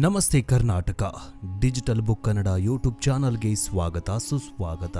ನಮಸ್ತೆ Karnataka digital book Kannada YouTube ಚಾನಲ್ಗೆ ಸ್ವಾಗತ, ಸುಸ್ವಾಗತ.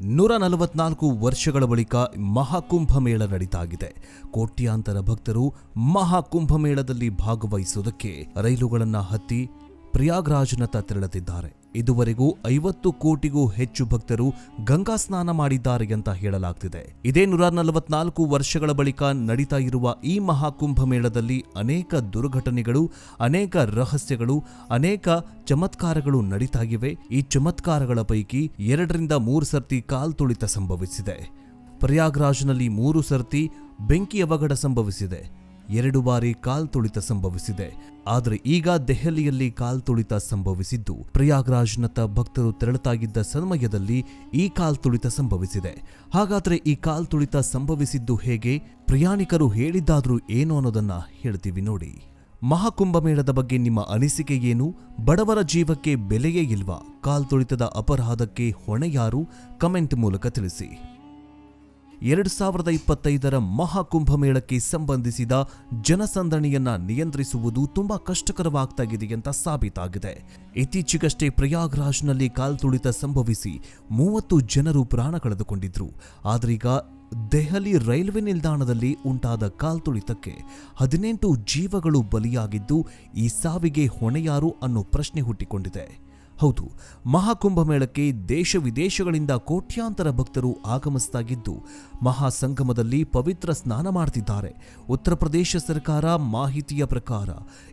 ನೂರ ನಲವತ್ನಾಲ್ಕು ವರ್ಷಗಳ ಬಳಿಕ ಮಹಾಕುಂಭ ಮೇಳ ನಡೀತಾಗಿದೆ. ಕೋಟ್ಯಾಂತರ ಭಕ್ತರು ಮಹಾಕುಂಭಮೇಳದಲ್ಲಿ ಭಾಗವಹಿಸುವುದಕ್ಕೆ ರೈಲುಗಳನ್ನು ಹತ್ತಿ ಪ್ರಯಾಗ್ರಾಜ್ನತ್ತ ತೆರಳುತ್ತಿದ್ದಾರೆ. ಇದುವರೆಗೂ ಐವತ್ತು ಕೋಟಿಗೂ ಹೆಚ್ಚು ಭಕ್ತರು ಗಂಗಾ ಸ್ನಾನ ಮಾಡಿದ್ದಾರೆ ಅಂತ ಹೇಳಲಾಗ್ತಿದೆ. ಇದೇ ನೂರ ನಲವತ್ನಾಲ್ಕು ವರ್ಷಗಳ ಬಳಿಕ ನಡೀತಾ ಇರುವ ಈ ಮಹಾಕುಂಭ ಮೇಳದಲ್ಲಿ ಅನೇಕ ದುರ್ಘಟನೆಗಳು, ಅನೇಕ ರಹಸ್ಯಗಳು, ಅನೇಕ ಚಮತ್ಕಾರಗಳು ನಡೀತಾ ಇವೆ ಈ ಚಮತ್ಕಾರಗಳ ಪೈಕಿ ಎರಡರಿಂದ ಮೂರು ಸರ್ತಿ ಕಾಲ್ತುಳಿತ ಸಂಭವಿಸಿದೆ. ಪ್ರಯಾಗ್ರಾಜ್ನಲ್ಲಿ ಮೂರು ಸರ್ತಿ ಬೆಂಕಿ ಅವಘಡ ಸಂಭವಿಸಿದೆ. ಎರಡು ಬಾರಿ ಕಾಲ್ತುಳಿತ ಸಂಭವಿಸಿದೆ. ಆದರೆ ಈಗ ದೆಹಲಿಯಲ್ಲಿ ಕಾಲ್ತುಳಿತ ಸಂಭವಿಸಿದ್ದು. ಪ್ರಯಾಗ್ರಾಜ್ನತ್ತ ಭಕ್ತರು ತೆರಳತಾಗಿದ್ದ ಸಮಯದಲ್ಲಿ ಈ ಕಾಲ್ತುಳಿತ ಸಂಭವಿಸಿದೆ. ಹಾಗಾದರೆ ಈ ಕಾಲ್ತುಳಿತ ಸಂಭವಿಸಿದ್ದು ಹೇಗೆ? ಪ್ರಯಾಣಿಕರು ಹೇಳಿದ್ದಾದರೂ ಏನು ಅನ್ನೋದನ್ನ ಹೇಳ್ತೀವಿ ನೋಡಿ. ಮಹಾಕುಂಭಮೇಳದ ಬಗ್ಗೆ ನಿಮ್ಮ ಅನಿಸಿಕೆ ಏನು? ಬಡವರ ಜೀವಕ್ಕೆ ಬೆಲೆಯೇ ಇಲ್ವಾ? ಕಾಲ್ತುಳಿತದ ಅಪರಾಧಕ್ಕೆ ಹೊಣೆ ಯಾರು? ಕಮೆಂಟ್ ಮೂಲಕ ತಿಳಿಸಿ. ಎರಡು ಸಾವಿರದ ಇಪ್ಪತ್ತೈದರ ಮಹಾಕುಂಭಮೇಳಕ್ಕೆ ಸಂಬಂಧಿಸಿದ ಜನಸಂದಣಿಯನ್ನ ನಿಯಂತ್ರಿಸುವುದು ತುಂಬಾ ಕಷ್ಟಕರವಾಗ್ತಾಗಿದೆ ಅಂತ ಸಾಬೀತಾಗಿದೆ. ಇತ್ತೀಚೆಗಷ್ಟೇ ಪ್ರಯಾಗ್ರಾಜ್ನಲ್ಲಿ ಕಾಲ್ತುಳಿತ ಸಂಭವಿಸಿ ಮೂವತ್ತು ಜನರು ಪ್ರಾಣ ಕಳೆದುಕೊಂಡಿದ್ರು. ಆದ್ರೀಗ ದೆಹಲಿ ರೈಲ್ವೆ ನಿಲ್ದಾಣದಲ್ಲಿ ಉಂಟಾದ ಕಾಲ್ತುಳಿತಕ್ಕೆ ಹದಿನೆಂಟು ಜೀವಗಳು ಬಲಿಯಾಗಿದ್ದು ಈ ಸಾವಿಗೆ ಹೊಣೆಯಾರು ಅನ್ನೋ ಪ್ರಶ್ನೆ ಹುಟ್ಟಿಕೊಂಡಿದೆ. ಹೌದು, ಮಹಾಕುಂಭಮೇಳಕ್ಕೆ ದೇಶ ವಿದೇಶಗಳಿಂದ ಕೋಟ್ಯಾಂತರ ಭಕ್ತರು ಆಗಮಿಸ್ತಾಗಿದ್ದು, ಮಹಾಸಂಗಮದಲ್ಲಿ ಪವಿತ್ರ ಸ್ನಾನ ಮಾಡ್ತಿದ್ದಾರೆ. ಉತ್ತರ ಪ್ರದೇಶ ಸರ್ಕಾರ ಮಾಹಿತಿಯ ಪ್ರಕಾರ,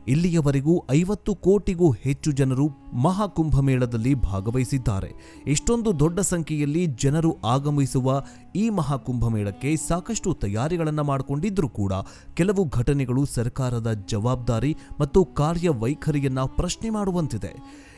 ಇಲ್ಲಿಯವರೆಗೂ ಐವತ್ತು ಕೋಟಿಗೂ ಹೆಚ್ಚು ಜನರು ಮಹಾಕುಂಭಮೇಳದಲ್ಲಿ ಭಾಗವಹಿಸಿದ್ದಾರೆ. ಇಷ್ಟೊಂದು ದೊಡ್ಡ ಸಂಖ್ಯೆಯಲ್ಲಿ ಜನರು ಆಗಮಿಸುವ ಈ ಮಹಾಕುಂಭಮೇಳಕ್ಕೆ ಸಾಕಷ್ಟು ತಯಾರಿಗಳನ್ನು ಮಾಡಿಕೊಂಡಿದ್ರೂ ಕೂಡ ಕೆಲವು ಘಟನೆಗಳು ಸರ್ಕಾರದ ಜವಾಬ್ದಾರಿ ಮತ್ತು ಕಾರ್ಯವೈಖರಿಯನ್ನು ಪ್ರಶ್ನೆ ಮಾಡುವಂತಿದೆ.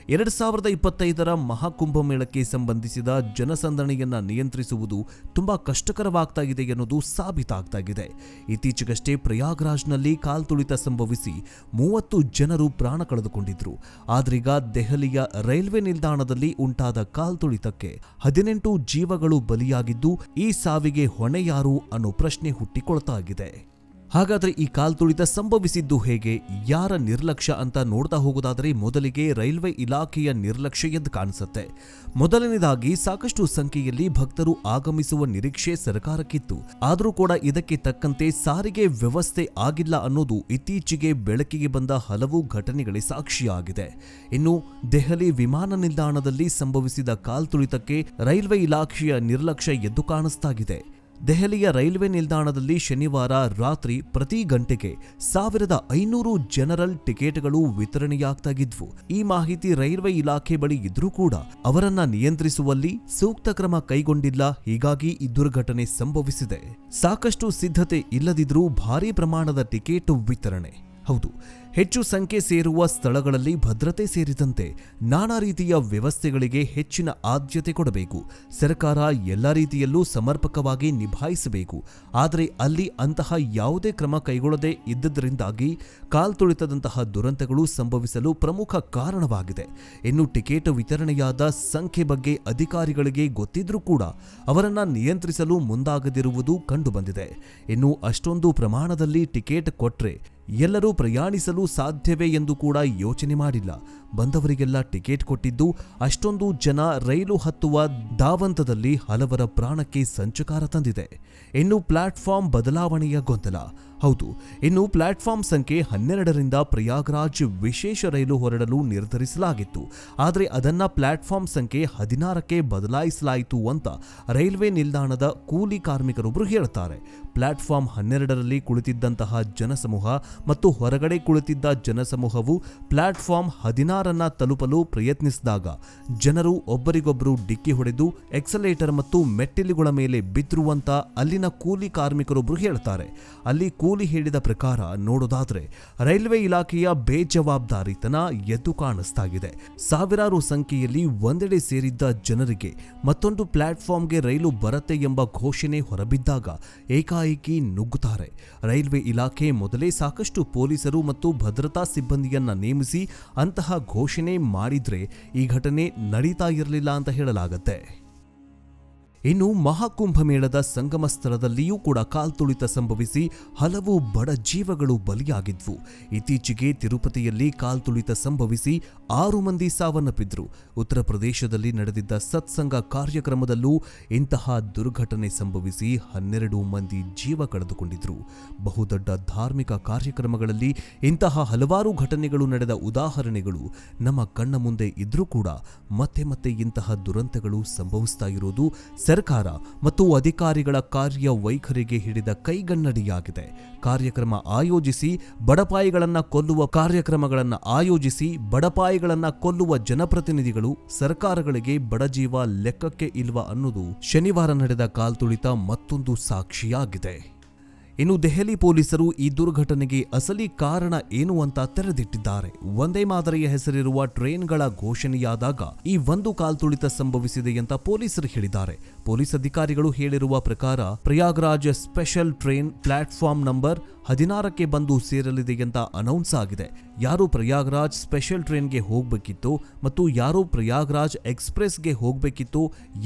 ಎರಡು ಸಾವಿರದ ಇಪ್ಪತ್ತೈದರ ಮಹಾಕುಂಭಮೇಳಕ್ಕೆ ಸಂಬಂಧಿಸಿದ ಜನಸಂದಣಿಯನ್ನು ನಿಯಂತ್ರಿಸುವುದು ತುಂಬಾ ಕಷ್ಟಕರವಾಗ್ತಾ ಇದೆ ಎನ್ನುವುದು ಸಾಬೀತಾಗ್ತಾಗಿದೆ. ಇತ್ತೀಚೆಗಷ್ಟೇ ಪ್ರಯಾಗ್ರಾಜ್ನಲ್ಲಿ ಕಾಲ್ತುಳಿತ ಸಂಭವಿಸಿ ಮೂವತ್ತು ಜನರು ಪ್ರಾಣ ಕಳೆದುಕೊಂಡಿದ್ರು. ಆದ್ರೀಗ ದೆಹಲಿಯ ರೈಲ್ವೆ ನಿಲ್ದಾಣದಲ್ಲಿ ಉಂಟಾದ ಕಾಲ್ತುಳಿತಕ್ಕೆ ಹದಿನೆಂಟು ಜೀವಗಳು ಬಲಿಯಾಗಿದ್ದು ಈ ಸಾವಿಗೆ ಹೊಣೆ ಯಾರು ಅನ್ನೋ ಪ್ರಶ್ನೆ ಹುಟ್ಟಿಕೊಳ್ತಾ ಇದೆ ಹಾಗಾದ್ರೆ ಈ ಕಾಲ್ತುಳಿತ ಸಂಭವಿಸಿದ್ದು ಹೇಗೆ? ಯಾರ ನಿರ್ಲಕ್ಷ್ಯ ಅಂತ ನೋಡ್ತಾ ಹೋಗೋದಾದರೆ ಮೊದಲಿಗೆ ರೈಲ್ವೆ ಇಲಾಖೆಯ ನಿರ್ಲಕ್ಷ್ಯ ಎದ್ದು ಕಾಣಿಸುತ್ತೆ. ಮೊದಲನೇದಾಗಿ ಸಾಕಷ್ಟು ಸಂಖ್ಯೆಯಲ್ಲಿ ಭಕ್ತರು ಆಗಮಿಸುವ ನಿರೀಕ್ಷೆ ಸರ್ಕಾರಕ್ಕಿತ್ತು. ಆದರೂ ಕೂಡ ಇದಕ್ಕೆ ತಕ್ಕಂತೆ ಸಾರಿಗೆ ವ್ಯವಸ್ಥೆ ಆಗಿಲ್ಲ ಅನ್ನೋದು ಇತ್ತೀಚೆಗೆ ಬೆಳಕಿಗೆ ಬಂದ ಹಲವು ಘಟನೆಗಳಿಗೆ ಸಾಕ್ಷಿಯಾಗಿದೆ. ಇನ್ನು ದೆಹಲಿ ವಿಮಾನ ನಿಲ್ದಾಣದಲ್ಲಿ ಸಂಭವಿಸಿದ ಕಾಲ್ತುಳಿತಕ್ಕೆ ರೈಲ್ವೆ ಇಲಾಖೆಯ ನಿರ್ಲಕ್ಷ್ಯ ಎದ್ದು ಕಾಣಿಸ್ತಾಗಿದೆ. ದೆಹಲಿಯ ರೈಲ್ವೆ ನಿಲ್ದಾಣದಲ್ಲಿ ಶನಿವಾರ ರಾತ್ರಿ ಪ್ರತಿ ಗಂಟೆಗೆ ಸಾವಿರದ ಐನೂರು ಜನರಲ್ ಟಿಕೆಟ್ಗಳು ವಿತರಣೆಯಾಗ್ತಾಗಿದ್ವು. ಈ ಮಾಹಿತಿ ರೈಲ್ವೆ ಇಲಾಖೆ ಬಳಿ ಇದ್ರೂ ಕೂಡ ಅವರನ್ನ ನಿಯಂತ್ರಿಸುವಲ್ಲಿ ಸೂಕ್ತ ಕ್ರಮ ಕೈಗೊಂಡಿಲ್ಲ. ಹೀಗಾಗಿ ಈ ದುರ್ಘಟನೆ ಸಂಭವಿಸಿದೆ. ಸಾಕಷ್ಟು ಸಿದ್ಧತೆ ಇಲ್ಲದಿದ್ರೂ ಭಾರೀ ಪ್ರಮಾಣದ ಟಿಕೆಟ್ ವಿತರಣೆ. ಹೌದು ಹೆಚ್ಚು ಸಂಖ್ಯೆ ಸೇರುವ ಸ್ಥಳಗಳಲ್ಲಿ ಭದ್ರತೆ ಸೇರಿದಂತೆ ನಾನಾ ರೀತಿಯ ವ್ಯವಸ್ಥೆಗಳಿಗೆ ಹೆಚ್ಚಿನ ಆದ್ಯತೆ ಕೊಡಬೇಕು. ಸರ್ಕಾರ ಎಲ್ಲ ರೀತಿಯಲ್ಲೂ ಸಮರ್ಪಕವಾಗಿ ನಿಭಾಯಿಸಬೇಕು. ಆದರೆ ಅಲ್ಲಿ ಅಂತಹ ಯಾವುದೇ ಕ್ರಮ ಕೈಗೊಳ್ಳದೇ ಕಾಲ್ ತುಳಿತದಂತಹ ದುರಂತಗಳು ಸಂಭವಿಸಲು ಪ್ರಮುಖ ಕಾರಣವಾಗಿದೆ. ಇನ್ನು ಟಿಕೆಟ್ ವಿತರಣೆಯಾದ ಸಂಖ್ಯೆ ಬಗ್ಗೆ ಅಧಿಕಾರಿಗಳಿಗೆ ಗೊತ್ತಿದ್ರೂ ಕೂಡ ಅವರನ್ನ ನಿಯಂತ್ರಿಸಲು ಮುಂದಾಗದಿರುವುದು ಕಂಡುಬಂದಿದೆ. ಇನ್ನು ಅಷ್ಟೊಂದು ಪ್ರಮಾಣದಲ್ಲಿ ಟಿಕೆಟ್ ಕೊಟ್ರೆ ಎಲ್ಲರೂ ಪ್ರಯಾಣಿಸಲು ಸಾಧ್ಯವೇ ಎಂದು ಕೂಡ ಯೋಚನೆ ಮಾಡಿಲ್ಲ. ಬಂದವರಿಗೆಲ್ಲ ಟಿಕೆಟ್ ಕೊಟ್ಟಿದ್ದು ಅಷ್ಟೊಂದು ಜನ ರೈಲು ಹತ್ತುವ ಧಾವಂತದಲ್ಲಿ ಹಲವರ ಪ್ರಾಣಕ್ಕೆ ಸಂಚಕಾರ ತಂದಿದೆ. ಇನ್ನು ಪ್ಲಾಟ್ಫಾರ್ಮ್ ಬದಲಾವಣೆಯ ಗೊಂದಲ. ಹೌದು, ಇನ್ನು ಪ್ಲಾಟ್ಫಾರ್ಮ್ ಸಂಖ್ಯೆ ಹನ್ನೆರಡರಿಂದ ಪ್ರಯಾಗ್ರಾಜ್ ವಿಶೇಷ ರೈಲು ಹೊರಡಲು ನಿರ್ಧರಿಸಲಾಗಿತ್ತು. ಆದರೆ ಅದನ್ನ ಪ್ಲಾಟ್ಫಾರ್ಮ್ ಸಂಖ್ಯೆ ಹದಿನಾರಕ್ಕೆ ಬದಲಾಯಿಸಲಾಯಿತು ಅಂತ ರೈಲ್ವೆ ನಿಲ್ದಾಣದ ಕೂಲಿ ಕಾರ್ಮಿಕರೊಬ್ಬರು ಹೇಳ್ತಾರೆ. ಪ್ಲಾಟ್ಫಾರ್ಮ್ ಹನ್ನೆರಡರಲ್ಲಿ ಕುಳಿತಿದ್ದಂತಹ ಜನಸಮೂಹ ಮತ್ತು ಹೊರಗಡೆ ಕುಳಿತಿದ್ದ ಜನಸಮೂಹವು ಪ್ಲಾಟ್ಫಾರ್ಮ್ ಹದಿನಾರನ್ನ ತಲುಪಲು ಪ್ರಯತ್ನಿಸಿದಾಗ ಜನರು ಒಬ್ಬರಿಗೊಬ್ಬರು ಡಿಕ್ಕಿ ಹೊಡೆದು ಎಕ್ಸಲೇಟರ್ ಮತ್ತು ಮೆಟ್ಟಿಲುಗಳ ಮೇಲೆ ಬಿದ್ದಿರುವಂತ ಅಲ್ಲಿನ ಕೂಲಿ ಕಾರ್ಮಿಕರೊಬ್ಬರು ಹೇಳ್ತಾರೆ. ಅಲ್ಲಿ ಕೂಲಿ ಹೇಳಿದ ಪ್ರಕಾರ ನೋಡೋದಾದ್ರೆ ರೈಲ್ವೆ ಇಲಾಖೆಯ ಬೇಜವಾಬ್ದಾರಿತನ ಎದ್ದು ಕಾಣಿಸ್ತಾಗಿದೆ. ಸಾವಿರಾರು ಸಂಖ್ಯೆಯಲ್ಲಿ ಒಂದೆಡೆ ಸೇರಿದ್ದ ಜನರಿಗೆ ಮತ್ತೊಂದು ಪ್ಲಾಟ್ಫಾರ್ಮ್ಗೆ ರೈಲು ಬರತ್ತೆ ಎಂಬ ಘೋಷಣೆ ಹೊರಬಿದ್ದಾಗ ಏಕಾಏಕಿ ನುಗ್ಗುತ್ತಾರೆ. ರೈಲ್ವೆ ಇಲಾಖೆ ಮೊದಲೇ ಸಾಕಷ್ಟು ಪೊಲೀಸರು ಮತ್ತು ಭದ್ರತಾ ಸಿಬ್ಬಂದಿಯನ್ನ ನೇಮಿಸಿ ಅಂತಹ ಘೋಷಣೆ ಮಾಡಿದ್ರೆ ಈ ಘಟನೆ ನಡೀತಾ ಇರಲಿಲ್ಲ ಅಂತ ಹೇಳಲಾಗತ್ತೆ. ಇನ್ನು ಮಹಾಕುಂಭ ಮೇಳದ ಸಂಗಮ ಸ್ಥಳದಲ್ಲಿಯೂ ಕೂಡ ಕಾಲ್ತುಳಿತ ಸಂಭವಿಸಿ ಹಲವು ಬಡ ಜೀವಗಳು ಬಲಿಯಾಗಿದ್ವು. ಇತ್ತೀಚೆಗೆ ತಿರುಪತಿಯಲ್ಲಿ ಕಾಲ್ತುಳಿತ ಸಂಭವಿಸಿ ಆರು ಮಂದಿ ಸಾವನ್ನಪ್ಪಿದ್ರು. ಉತ್ತರ ಪ್ರದೇಶದಲ್ಲಿ ನಡೆದಿದ್ದ ಸತ್ಸಂಗ ಕಾರ್ಯಕ್ರಮದಲ್ಲೂ ಇಂತಹ ದುರ್ಘಟನೆ ಸಂಭವಿಸಿ ಹನ್ನೆರಡು ಮಂದಿ ಜೀವ ಕಳೆದುಕೊಂಡಿದ್ರು. ಬಹುದೊಡ್ಡ ಧಾರ್ಮಿಕ ಕಾರ್ಯಕ್ರಮಗಳಲ್ಲಿ ಇಂತಹ ಹಲವಾರು ಘಟನೆಗಳು ನಡೆದ ಉದಾಹರಣೆಗಳು ನಮ್ಮ ಕಣ್ಣ ಮುಂದೆ ಇದ್ರೂ ಕೂಡ ಮತ್ತೆ ಮತ್ತೆ ಇಂತಹ ದುರಂತಗಳು ಸಂಭವಿಸ್ತಾ ಇರೋದು ಸರ್ಕಾರ ಮತ್ತು ಅಧಿಕಾರಿಗಳ ಕಾರ್ಯ ವೈಖರಿಗೆ ಹಿಡಿದ ಕೈಗನ್ನಡಿಯಾಗಿದೆ. ಕಾರ್ಯಕ್ರಮ ಆಯೋಜಿಸಿ ಬಡಪಾಯಿಗಳನ್ನ ಕೊಲ್ಲುವ ಕಾರ್ಯಕ್ರಮಗಳನ್ನು ಆಯೋಜಿಸಿ ಬಡಪಾಯಿಗಳನ್ನ ಕೊಲ್ಲುವ ಜನಪ್ರತಿನಿಧಿಗಳು ಸರ್ಕಾರಗಳಿಗೆ ಬಡಜೀವ ಲೆಕ್ಕಕ್ಕೆ ಇಲ್ವಾ ಅನ್ನೋದು ಶನಿವಾರ ನಡೆದ ಕಾಲ್ತುಳಿತ ಮತ್ತೊಂದು ಸಾಕ್ಷಿಯಾಗಿದೆ. ಇನ್ನು ದೆಹಲಿ ಪೊಲೀಸರು ಈ ದುರ್ಘಟನೆಗೆ ಅಸಲಿ ಕಾರಣ ಏನು ಅಂತ ತೆರೆದಿಟ್ಟಿದ್ದಾರೆ. ಒಂದೇ ಮಾದರಿಯ ಹೆಸರಿರುವ ಟ್ರೈನ್ಗಳ ಘೋಷಣೆಯಾದಾಗ ಈ ಒಂದು ಕಾಲ್ತುಳಿತ ಸಂಭವಿಸಿದೆ ಅಂತ ಪೊಲೀಸರು ಹೇಳಿದ್ದಾರೆ. ಪೊಲೀಸ್ ಅಧಿಕಾರಿಗಳು ಹೇಳಿರುವ ಪ್ರಕಾರ Prayagraj special train platform number ಹದಿನಾರಕ್ಕೆ ಬಂದು ಸೇರಲಿದೆ ಅಂತ ಅನೌನ್ಸ್ ಆಗಿದೆ. ಯಾರು ಪ್ರಯಾಗ್ರಾಜ್ ಸ್ಪೆಷಲ್ ಟ್ರೈನ್ಗೆ ಹೋಗಬೇಕಿತ್ತು ಮತ್ತು ಯಾರು ಪ್ರಯಾಗ್ರಾಜ್ ಎಕ್ಸ್ಪ್ರೆಸ್ಗೆ ಹೋಗಬೇಕಿತ್ತು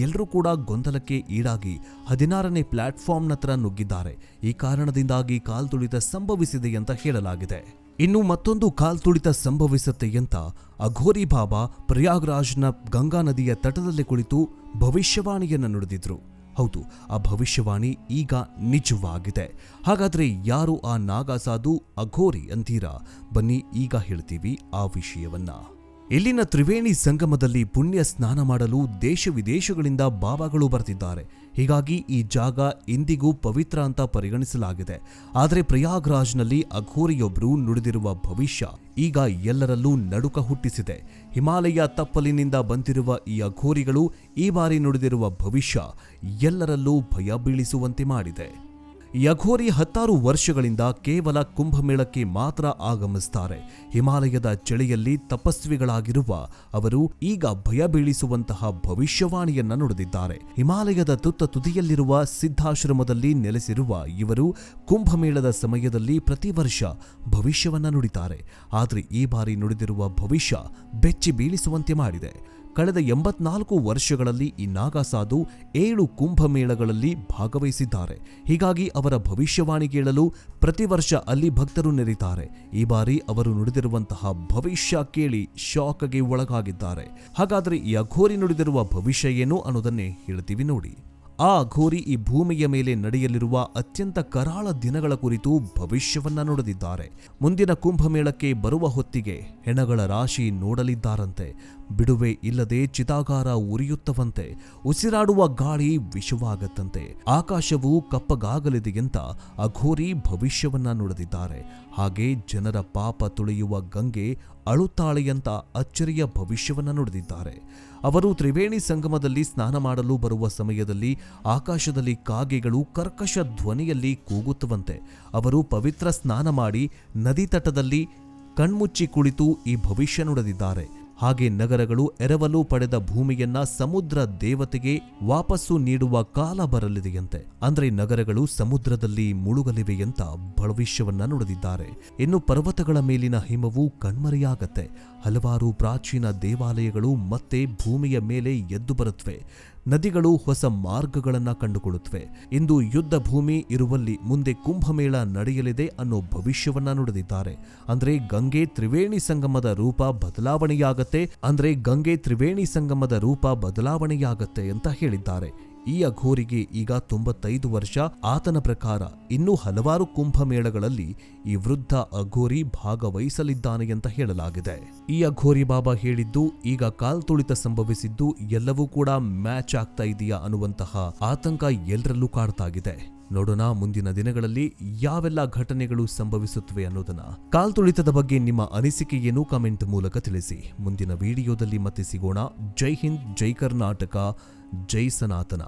ಎಲ್ಲರೂ ಕೂಡ ಗೊಂದಲಕ್ಕೆ ಈಡಾಗಿ ಹದಿನಾರನೇ ಪ್ಲಾಟ್ಫಾರ್ಮ್ನ ಹತ್ರ ನುಗ್ಗಿದ್ದಾರೆ. ಈ ಕಾರಣದಿಂದಾಗಿ ಕಾಲ್ತುಳಿತ ಸಂಭವಿಸಿದೆ ಅಂತ ಹೇಳಲಾಗಿದೆ. ಇನ್ನು ಮತ್ತೊಂದು ಕಾಲ್ತುಳಿತ ಸಂಭವಿಸುತ್ತೆ ಅಂತ ಅಘೋರಿ ಬಾಬಾ ಪ್ರಯಾಗ್ರಾಜ್ನ ಗಂಗಾ ನದಿಯ ತಟದಲ್ಲಿ ಕುಳಿತು ಭವಿಷ್ಯವಾಣಿಯನ್ನು ನುಡಿದಿದ್ರು. ಹೌದು, ಆ ಭವಿಷ್ಯವಾಣಿ ಈಗ ನಿಜವಾಗಿದೆ. ಹಾಗಾದ್ರೆ ಯಾರು ಆ ನಾಗಸಾಧು ಅಘೋರಿ ಅಂತೀರಾ? ಬನ್ನಿ ಈಗ ಹೇಳ್ತೀವಿ ಆ ವಿಷಯವನ್ನ. ಇಲ್ಲಿನ ತ್ರಿವೇಣಿ ಸಂಗಮದಲ್ಲಿ ಪುಣ್ಯ ಸ್ನಾನ ಮಾಡಲು ದೇಶ ವಿದೇಶಗಳಿಂದ ಬಾಬಾಗಳು ಬರ್ತಿದ್ದಾರೆ. ಹೀಗಾಗಿ ಈ ಜಾಗ ಇಂದಿಗೂ ಪವಿತ್ರ ಅಂತ ಪರಿಗಣಿಸಲಾಗಿದೆ. ಆದರೆ ಪ್ರಯಾಗ್ರಾಜ್ನಲ್ಲಿ ಅಘೋರಿಯೊಬ್ಬರು ನುಡಿದಿರುವ ಭವಿಷ್ಯ ಈಗ ಎಲ್ಲರಲ್ಲೂ ನಡುಕ ಹುಟ್ಟಿಸಿದೆ. ಹಿಮಾಲಯ ತಪ್ಪಲಿನಿಂದ ಬಂದಿರುವ ಈ ಅಘೋರಿಗಳು ಈ ಬಾರಿ ನುಡಿದಿರುವ ಭವಿಷ್ಯ ಎಲ್ಲರಲ್ಲೂ ಭಯ ಬೀಳಿಸುವಂತೆ ಮಾಡಿದೆ. ಯಘೋರಿ ಹತ್ತಾರು ವರ್ಷಗಳಿಂದ ಕೇವಲ ಕುಂಭಮೇಳಕ್ಕೆ ಮಾತ್ರ ಆಗಮಿಸ್ತಾರೆ. ಹಿಮಾಲಯದ ಚಳಿಯಲ್ಲಿ ತಪಸ್ವಿಗಳಾಗಿರುವ ಅವರು ಈಗ ಭಯ ಬೀಳಿಸುವಂತಹ ಭವಿಷ್ಯವಾಣಿಯನ್ನ ನುಡಿದಿದ್ದಾರೆ. ಹಿಮಾಲಯದ ತುತ್ತ ತುದಿಯಲ್ಲಿರುವ ಸಿದ್ಧಾಶ್ರಮದಲ್ಲಿ ನೆಲೆಸಿರುವ ಇವರು ಕುಂಭಮೇಳದ ಸಮಯದಲ್ಲಿ ಪ್ರತಿ ವರ್ಷ ಭವಿಷ್ಯವನ್ನ ನುಡಿತಾರೆ. ಆದರೆ ಈ ಬಾರಿ ನುಡಿದಿರುವ ಭವಿಷ್ಯ ಬೆಚ್ಚಿ ಬೀಳಿಸುವಂತೆ ಮಾಡಿದೆ. ಕಳೆದ ಎಂಬತ್ನಾಲ್ಕು ವರ್ಷಗಳಲ್ಲಿ ಈ ನಾಗಸಾಧು ಏಳು ಕುಂಭಮೇಳಗಳಲ್ಲಿ ಭಾಗವಹಿಸಿದ್ದಾರೆ. ಹೀಗಾಗಿ ಅವರ ಭವಿಷ್ಯವಾಣಿ ಕೇಳಲು ಪ್ರತಿ ವರ್ಷ ಅಲ್ಲಿ ಭಕ್ತರು ನೆರೀತಾರೆ ಈ ಬಾರಿ ಅವರು ನುಡಿದಿರುವಂತಹ ಭವಿಷ್ಯ ಕೇಳಿ ಶಾಕ್ಗೆ ಒಳಗಾಗಿದ್ದಾರೆ. ಹಾಗಾದರೆ ಈ ಅಘೋರಿ ನುಡಿದಿರುವ ಭವಿಷ್ಯ ಏನು ಅನ್ನೋದನ್ನೇ ಹೇಳ್ತೀವಿ ನೋಡಿ. ಆ ಅಘೋರಿ ಈ ಭೂಮಿಯ ಮೇಲೆ ನಡೆಯಲಿರುವ ಅತ್ಯಂತ ಕರಾಳ ದಿನಗಳ ಕುರಿತು ಭವಿಷ್ಯವನ್ನ ನುಡಿದಿದ್ದಾರೆ. ಮುಂದಿನ ಕುಂಭಮೇಳಕ್ಕೆ ಬರುವ ಹೊತ್ತಿಗೆ ಹೆಣಗಳ ರಾಶಿ ನೋಡಲಿದ್ದಾರಂತೆ. ಬಿಡುವೆ ಇಲ್ಲದೆ ಚಿತಾಗಾರ ಉರಿಯುತ್ತವಂತೆ, ಉಸಿರಾಡುವ ಗಾಳಿ ವಿಷವಾಗತ್ತಂತೆ. ಆಕಾಶವು ಕಪ್ಪಗಾಗಲಿದೆ ಅಂತ ಅಘೋರಿ ಭವಿಷ್ಯವನ್ನ ನುಡಿದಿದ್ದಾರೆ. ಹಾಗೆ ಜನರ ಪಾಪ ತುಳಿಯುವ ಗಂಗೆ ಅಳುತ್ತಾಳೆಯಂತ ಅಚ್ಚರಿಯ ಭವಿಷ್ಯವನ್ನ ನುಡಿದಿದ್ದಾರೆ. ಅವರು ತ್ರಿವೇಣಿ ಸಂಗಮದಲ್ಲಿ ಸ್ನಾನ ಮಾಡಲು ಬರುವ ಸಮಯದಲ್ಲಿ ಆಕಾಶದಲ್ಲಿ ಕಾಗೆಗಳು ಕರ್ಕಶ ಧ್ವನಿಯಲ್ಲಿ ಕೂಗುತ್ತವಂತೆ. ಅವರು ಪವಿತ್ರ ಸ್ನಾನ ಮಾಡಿ ನದಿ ತಟದಲ್ಲಿ ಕಣ್ಮುಚ್ಚಿ ಕುಳಿತು ಈ ಭವಿಷ್ಯ ನುಡಿದಿದ್ದಾರೆ. ಹಾಗೆ ನಗರಗಳು ಎರವಲು ಪಡೆದ ಭೂಮಿಯನ್ನ ಸಮುದ್ರ ದೇವತೆಗೆ ವಾಪಸ್ಸು ನೀಡುವ ಕಾಲ ಬರಲಿದೆಯಂತೆ. ಅಂದ್ರೆ ನಗರಗಳು ಸಮುದ್ರದಲ್ಲಿ ಮುಳುಗಲಿವೆಯಂತ ಭವಿಷ್ಯವನ್ನ ನುಡಿದಿದ್ದಾರೆ. ಇನ್ನು ಪರ್ವತಗಳ ಮೇಲಿನ ಹಿಮವು ಕಣ್ಮರೆಯಾಗತ್ತೆ. ಹಲವಾರು ಪ್ರಾಚೀನ ದೇವಾಲಯಗಳು ಮತ್ತೆ ಭೂಮಿಯ ಮೇಲೆ ಎದ್ದು ಬರುತ್ತವೆ ನದಿಗಳು ಹೊಸ ಮಾರ್ಗಗಳನ್ನು ಕಂಡುಕೊಳ್ಳುತ್ತವೆ. ಇಂದು ಯುದ್ಧ ಭೂಮಿ ಇರುವಲ್ಲಿ ಮುಂದೆ ಕುಂಭಮೇಳ ನಡೆಯಲಿದೆ ಅನ್ನೋ ಭವಿಷ್ಯವನ್ನ ನುಡಿದಿದ್ದಾರೆ. ಅಂದ್ರೆ ಗಂಗೆ ತ್ರಿವೇಣಿ ಸಂಗಮದ ರೂಪ ಬದಲಾವಣೆಯಾಗತ್ತೆ, ಅಂದ್ರೆ ಗಂಗೆ ತ್ರಿವೇಣಿ ಸಂಗಮದ ರೂಪ ಬದಲಾವಣೆಯಾಗತ್ತೆ ಅಂತ ಹೇಳಿದ್ದಾರೆ. ಈ ಅಘೋರಿಗೆ ಈಗ ತೊಂಬತ್ತೈದು ವರ್ಷ. ಆತನ ಪ್ರಕಾರ ಇನ್ನೂ ಹಲವಾರು ಕುಂಭಮೇಳಗಳಲ್ಲಿ ಈ ವೃದ್ಧ ಅಘೋರಿ ಭಾಗವಹಿಸಲಿದ್ದಾನೆ ಅಂತ ಹೇಳಲಾಗಿದೆ. ಈ ಅಘೋರಿ ಬಾಬಾ ಹೇಳಿದ್ದು, ಈಗ ಕಾಲ್ತುಳಿತ ಸಂಭವಿಸಿದ್ದು ಎಲ್ಲವೂ ಕೂಡ ಮ್ಯಾಚ್ ಆಗ್ತಾ ಇದೆಯಾ ಅನ್ನುವಂತಹ ಆತಂಕ ಎಲ್ಲರಲ್ಲೂ ಕಾಡ್ತಾಗಿದೆ ನೋಡೋಣ ಮುಂದಿನ ದಿನಗಳಲ್ಲಿ ಯಾವೆಲ್ಲ ಘಟನೆಗಳು ಸಂಭವಿಸುತ್ತವೆ ಅನ್ನೋದನ್ನ. ಕಾಲ್ತುಳಿತದ ಬಗ್ಗೆ ನಿಮ್ಮ ಅನಿಸಿಕೆಯನ್ನು ಕಮೆಂಟ್ ಮೂಲಕ ತಿಳಿಸಿ. ಮುಂದಿನ ವಿಡಿಯೋದಲ್ಲಿ ಮತ್ತೆ ಸಿಗೋಣ. ಜೈ ಹಿಂದ್, ಜೈ ಕರ್ನಾಟಕ, ಜೈ ಸನಾತನ.